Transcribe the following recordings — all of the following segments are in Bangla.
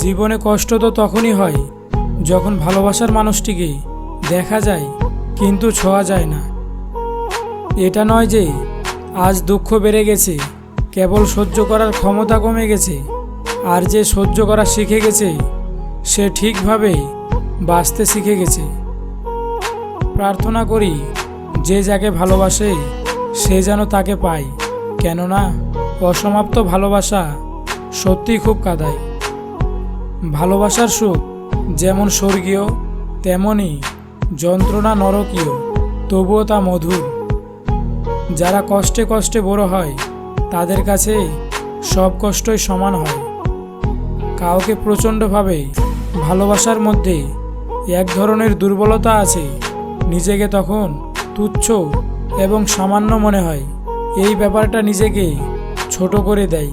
জীবনে কষ্ট তো তখনই হয়, যখন ভালোবাসার মানুষটিকে দেখা যায় কিন্তু ছোঁয়া যায় না। এটা নয় যে আজ দুঃখ বেড়ে গেছে, কেবল সহ্য করার ক্ষমতা কমে গেছে, আর যে সহ্য করা শিখে গেছে, সে ঠিকভাবে বাঁচতে শিখে গেছে। প্রার্থনা করি, যে যাকে ভালোবাসে, সে যেন তাকে পায়, কেননা অসমাপ্ত ভালোবাসা সত্যি খুব কাদায়। ভালোবাসার সুখ যেমন স্বর্গীয় তেমনই যন্ত্রণা নরকীয়, তবুও তা মধুর। যারা কষ্টে কষ্টে বড় হয়, তাদের কাছে সব কষ্টই সমান হয়। কাউকে প্রচণ্ডভাবে ভালোবাসার মধ্যে এক ধরনের দুর্বলতা আছে, নিজেকে তখন তুচ্ছ এবং সামান্য মনে হয়। এই ব্যাপারটা নিজেকে ছোট করে দেয়।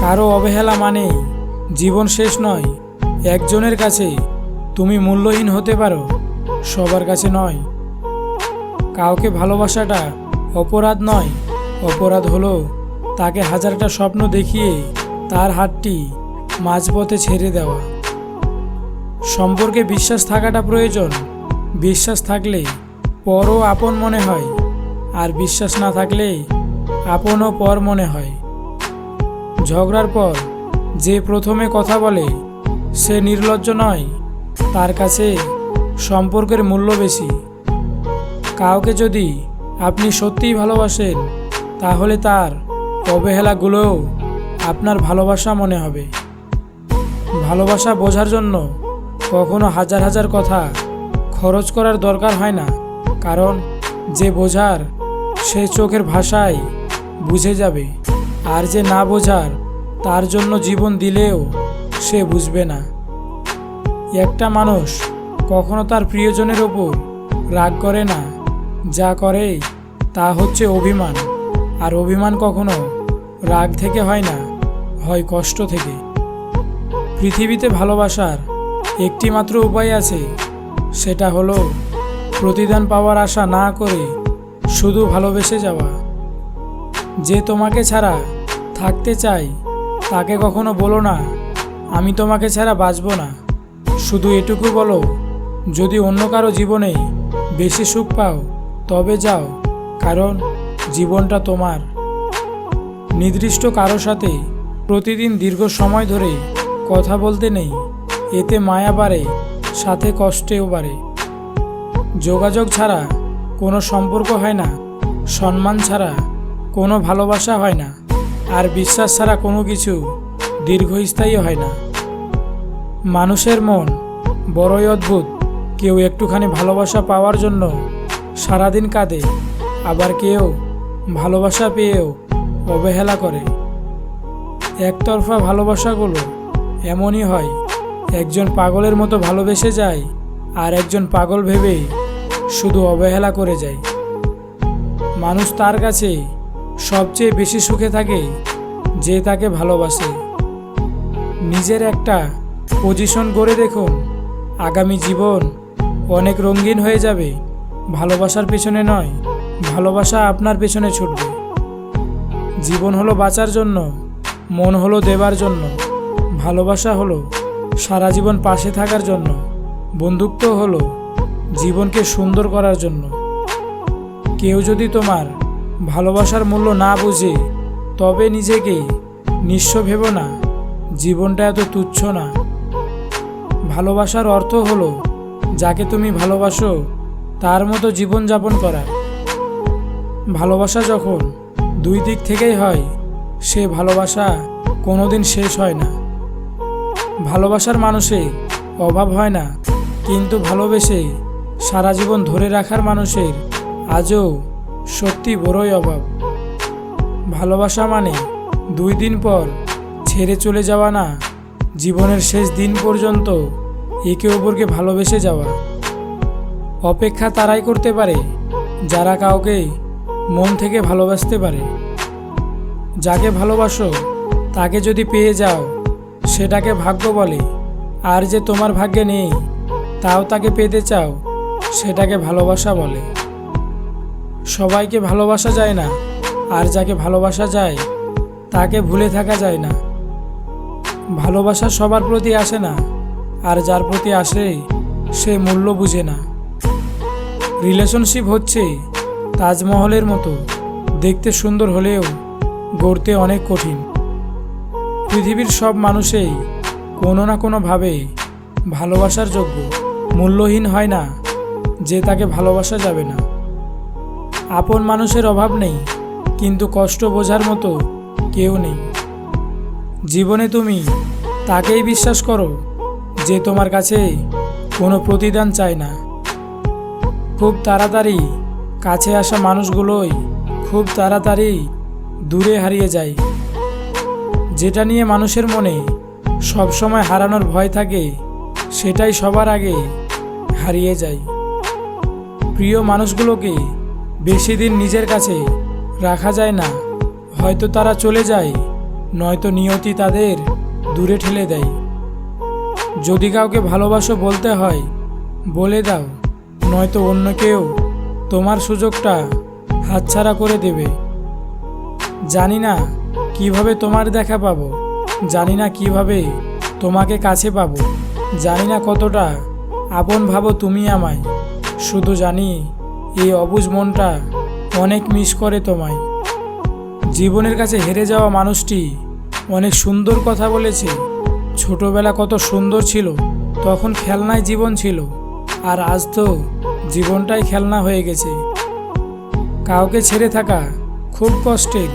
কারও অবহেলা মানে জীবন শেষ নয়, একজনের কাছে তুমি মূল্যহীন হতে পারো, সবার কাছে নয়। কাউকে ভালোবাসাটা অপরাধ নয়, অপরাধ হলো তাকে হাজারটা স্বপ্ন দেখিয়ে তার হাতটি মাঝপথে ছেড়ে দেওয়া। সম্পর্কে বিশ্বাস থাকাটা প্রয়োজন, বিশ্বাস থাকলে পরও আপন মনে হয়, আর বিশ্বাস না থাকলে আপনও পর মনে হয়। ঝগড়ার পর যে প্রথমে কথা বলে, সে নির্লজ্জ নয়। তার কাছে সম্পর্কের মূল্য বেশি। কাউকে যদি আপনি সত্যিই ভালোবাসেন, তাহলে তার অবহেলাগুলোও আপনার ভালোবাসা মনে হবে। ভালোবাসা বোঝার জন্য কখনো হাজার হাজার কথা খরচ করার দরকার হয় না, কারণ যে বোঝার সে চোখের ভাষায় বুঝে যাবে, আর যে না বোঝার তার জন্য জীবন দিলেও সে বুঝবে না। একটা মানুষ কখনো তার প্রিয়জনের ওপর রাগ করে না, যা করে তা হচ্ছে অভিমান। আর অভিমান কখনো রাগ থেকে হয় না, হয় কষ্ট থেকে। পৃথিবীতে ভালোবাসার একটি মাত্র উপায় আছে, সেটা হলো প্রতিদান পাওয়ার আশা না করে শুধু ভালোবেসে যাওয়া। যে তোমাকে ছাড়া থাকতে চাই তাকে কখনো বলো না, আমি তোমাকে ছাড়া বাঁচব না। শুধু এটুকু বলো, যদি অন্য কারও জীবনে বেশি সুখ পাও, তবে যাও, কারণ জীবনটা তোমার। নির্দিষ্ট কারও সাথে প্রতিদিন দীর্ঘ সময় ধরে কথা বলতে নেই, এতে মায়া বাড়ে, সাথে কষ্টেও বাড়ে। যোগাযোগ ছাড়া কোনো সম্পর্ক হয় না, সম্মান ছাড়া কোনো ভালোবাসা হয় না। আর বিশ্বাস ছাড়া কোনো কিছু দীর্ঘস্থায়ী হয় না। মানুষের মন বড়ই অদ্ভুত। কেউ একটুখানি ভালোবাসা পাওয়ার জন্য সারাদিন কাঁদে, আবার কেউ ভালোবাসা পেয়েও অবহেলা করে। একতরফা ভালোবাসাগুলো এমনই হয়, একজন পাগলের মতো ভালোবেসে যায় আর একজন পাগল ভেবে শুধু অবহেলা করে যায়। মানুষ তার কাছে সবচেয়ে বেশি সুখে থাকে যে তাকে ভালোবাসে। নিজের একটা পজিশন গড়ে দেখুন, আগামী জীবন অনেক রঙিন হয়ে যাবে। ভালোবাসার পেছনে নয়, ভালোবাসা আপনার পেছনে ছুটবে। জীবন হলো বাঁচার জন্য, মন হলো দেবার জন্য। ভালোবাসা হলো সারা জীবন পাশে থাকার জন্য। বন্ধুত্ব হলো জীবনকে সুন্দর করার জন্য। কেউ যদি তোমার ভালোবাসার মূল্য না বুঝে তবে নিজেকে নিঃস্ব ভেবো না, জীবনটা এত তুচ্ছ না। ভালোবাসার অর্থ হলো যাকে তুমি ভালোবাসো, তার মতো জীবনযাপন করা। ভালোবাসা যখন দুই দিক থেকেই হয়, সে ভালোবাসা কোনোদিন শেষ হয় না। ভালোবাসার মানুষে অভাব হয় না, কিন্তু ভালোবেসে সারা জীবন ধরে রাখার মানুষের আজও সত্যি বড়ই অভাব। ভালোবাসা মানে দুই দিন পর ছেড়ে চলে যাওয়া না, জীবনের শেষ দিন পর্যন্ত একে অপরকে ভালোবেসে যাওয়া। অপেক্ষা তারাই করতে পারে, যারা কাউকে মন থেকে ভালোবাসতে পারে। যাকে ভালোবাসো, তাকে যদি পেয়ে যাও, সেটাকে ভাগ্য বলে। আর যে তোমার ভাগ্যে নেই, তাও তাকে পেতে চাও, সেটাকে ভালোবাসা বলে। সবাইকে ভালোবাসা যায় না, আর যাকে ভালোবাসা যায়, তাকে ভুলে থাকা যায় না। ভালোবাসা সবার প্রতি আসে না, আর যার প্রতি আসে, সে মূল্য বুঝে না। রিলেশনশিপ হচ্ছে তাজমহলের মতো, দেখতে সুন্দর হলেও গড়তে অনেক কঠিন। পৃথিবীর সব মানুষেই কোনো না কোনোভাবে ভালোবাসার যোগ্য, মূল্যহীন হয় না, যে তাকে ভালোবাসা যাবে না। আপন মানুষের অভাব নেই, কিন্তু কষ্ট বোঝার মতো কেউ নেই। জীবনে তুমি তাকেই বিশ্বাস করো যে তোমার কাছে কোনো প্রতিদান চায় না। খুব তাড়াতাড়ি কাছে আসা মানুষগুলোই খুব তাড়াতাড়ি দূরে হারিয়ে যায়। যেটা নিয়ে মানুষের মনে সবসময় হারানোর ভয় থাকে, সেটাই সবার আগে হারিয়ে যায়। প্রিয় মানুষগুলোকে বেশি দিন নিজের কাছে রাখা যায় না। হয়তো তারা চলে যায়, নয়তো নিয়তি তাদের দূরে ঠেলে দেয়। যদি কাউকে ভালোবাসো বলতে হয়, বলে দাও, নয়তো অন্য কেউ তোমার সুযোগটা হাতছাড়া করে দেবে। জানি না কীভাবে তোমার দেখা পাবো, জানি না কীভাবে তোমাকে কাছে পাবো, জানি না কতটা আপন ভাবো তুমি আমায়, শুধু জানি এই অবুজ মনটা অনেক মিস করে তোমায়। জীবনের কাছে হেরে যাওয়া মানুষটি অনেক সুন্দর কথা বলেছে। ছোটবেলা কত সুন্দর ছিল, তখন খেলনায় জীবন ছিল, আর আজ তো জীবনটাই খেলনা হয়ে গেছে। কাউকে ছেড়ে থাকা খুব কষ্টের,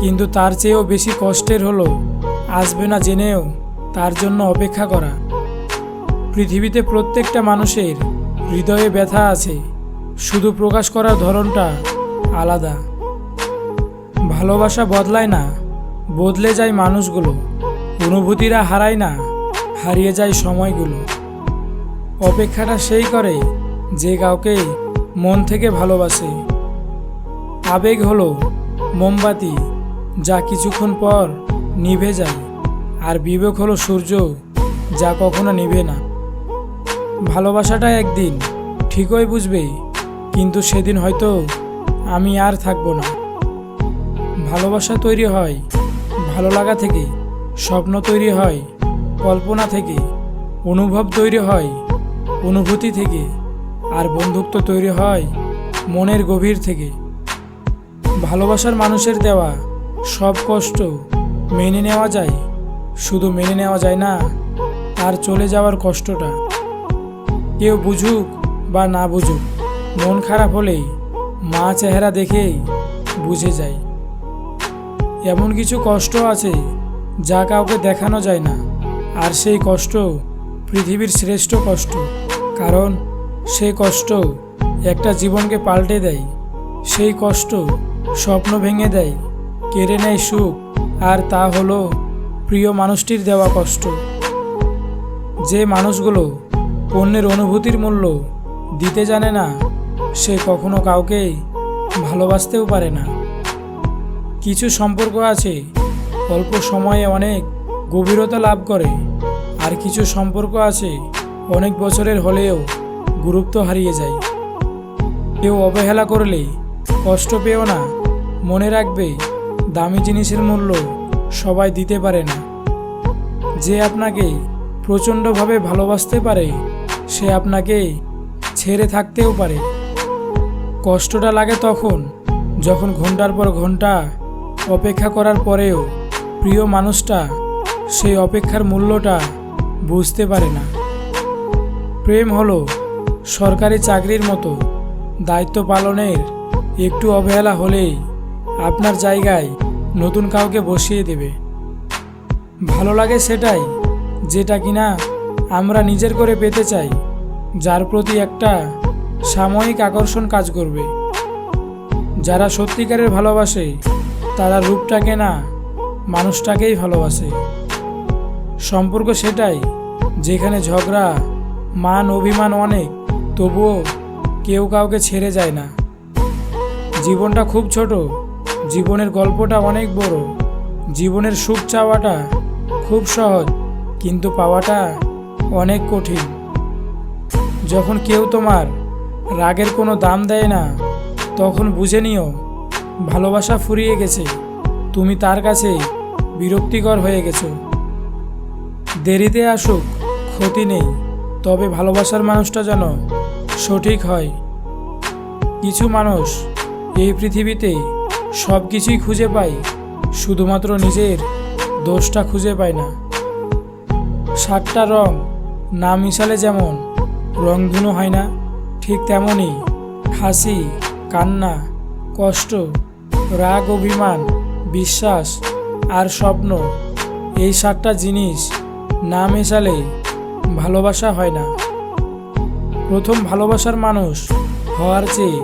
কিন্তু তার চেয়েও বেশি কষ্টের হলো, আসবে না জেনেও তার জন্য অপেক্ষা করা। পৃথিবীতে প্রত্যেকটা মানুষের হৃদয়ে ব্যথা আছে শুধু প্রকাশ করার ধরনটা আলাদা। ভালোবাসা বদলায় না, বদলে যায় মানুষগুলো। অনুভূতিরা হারায় না, হারিয়ে যায় সময়গুলো। অপেক্ষাটা সেই করে যে কাউকে মন থেকে ভালোবাসে। আবেগ হলো মোমবাতি, যা কিছুক্ষণ পর নিভে যায়, আর বিবেক হলো সূর্য, যা কখনো নিভে না। ভালোবাসাটা একদিন ঠিকই বুঝবে কিন্তু সেদিন হয়তো আমি আর থাকব না। ভালোবাসা তৈরি হয় ভালো লাগা থেকে, স্বপ্ন তৈরি হয় কল্পনা থেকে, অনুভব তৈরি হয় অনুভূতি থেকে, আর বন্ধুত্ব তৈরি হয় মনের গভীর থেকে। ভালোবাসার মানুষের দেওয়া সব কষ্ট মেনে নেওয়া যায়, শুধু মেনে নেওয়া যায় না আর চলে যাওয়ার কষ্টটা। কেউ বুঝুক বা না বুঝুক মন খারাপ হলেই মা চেহারা দেখেই বুঝে যায়। এমন কিছু কষ্ট আছে যা কাউকে দেখানো যায় না। আর সেই কষ্ট পৃথিবীর শ্রেষ্ঠ কষ্ট। কারণ সেই কষ্ট একটা জীবনকে পাল্টে দেয়। সেই কষ্ট স্বপ্ন ভেঙে দেয়, কেড়ে নেয় সুখ। আর তা হলো প্রিয় মানুষটির দেওয়া কষ্ট। যে মানুষগুলো পণ্যের অনুভূতির মূল্য দিতে জানে না সে কখনো কাউকে ভালোবাসতেও পারে না। কিছু সম্পর্ক আছে, অল্প সময়ে অনেক গভীরতা লাভ করে। আর কিছু সম্পর্ক আছে, অনেক বছরের হলেও গুরুত্ব হারিয়ে যায়। কেউ অবহেলা করলে কষ্ট পেও না। মনে রাখবে, দামি জিনিসের মূল্য সবাই দিতে পারে না। যে আপনাকে প্রচণ্ডভাবে ভালোবাসতে পারে, সে আপনাকে ছেড়ে থাকতেও পারে। কষ্টটা লাগে তখন, যখন ঘণ্টার পর ঘণ্টা অপেক্ষা করার পরেও প্রিয় মানুষটা সেই অপেক্ষার মূল্যটা বুঝতে পারে না। প্রেম হলো সরকারি চাকরির মতো দায়িত্ব পালনের একটু অবহেলা হলেই আপনার জায়গায় নতুন কাউকে বসিয়ে দেবে। ভালো লাগে সেটাই যেটা কিনা আমরা নিজের করে পেতে চাই, যার প্রতি একটা সাময়িক আকর্ষণ কাজ করবে। যারা সত্যিকারের ভালোবাসে, তারা রূপটাকে না, মানুষটাকেই ভালোবাসে। সম্পর্ক সেটাই, যেখানে ঝগড়া, মান, অভিমান অনেক, তবুও কেউ কাউকে ছেড়ে যায় না। জীবনটা খুব ছোট, জীবনের গল্পটা অনেক বড়। জীবনের সুখ চাওয়াটা খুব সহজ, কিন্তু পাওয়াটা অনেক কঠিন। যখন কেউ তোমার রাগের কোনো দাম দেয় না। তখন বুঝে নিও, ভালোবাসা ফুরিয়ে গেছে। তুমি তার কাছে বিরক্তিকর হয়ে গেছো। দেরিতে আসুক, ক্ষতি নেই, তবে ভালোবাসার মানুষটা যেন সঠিক হয়। কিছু মানুষ এই পৃথিবীতে সব কিছুই খুঁজে পায়, শুধুমাত্র নিজের দোষটা খুঁজে পায় না। সাতটা রং না মিশালে যেমন রংধনু হয় না ঠিক তেমনই হাসি, কান্না, কষ্ট, রাগ, অভিমান, বিশ্বাস আর স্বপ্ন, এই সাতটা জিনিস না মেশালে ভালোবাসা হয় না। প্রথম ভালোবাসার মানুষ হওয়ার চেয়ে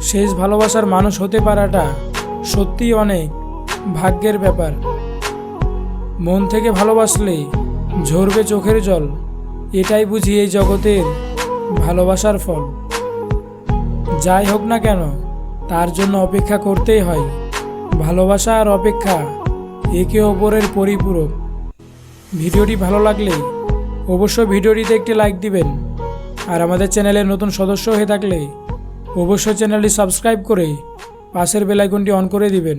শেষ ভালোবাসার মানুষ হতে পারাটা সত্যিই অনেক ভাগ্যের ব্যাপার। মন থেকে ভালোবাসলে ঝরবে চোখের জল, এটাই বুঝি এই জগতের ভালোবাসার ফল। যাই হোক না কেন, তার জন্য অপেক্ষা করতেই হয়। ভালোবাসা আর অপেক্ষা একে অপরের পরিপূরক। ভিডিওটি ভালো লাগলে অবশ্যই ভিডিওটিতে একটি লাইক দিবেন। আর আমাদের চ্যানেলের নতুন সদস্য হয়ে থাকলে অবশ্যই চ্যানেলটি সাবস্ক্রাইব করে পাশের বেলাইকনটি অন করে দিবেন।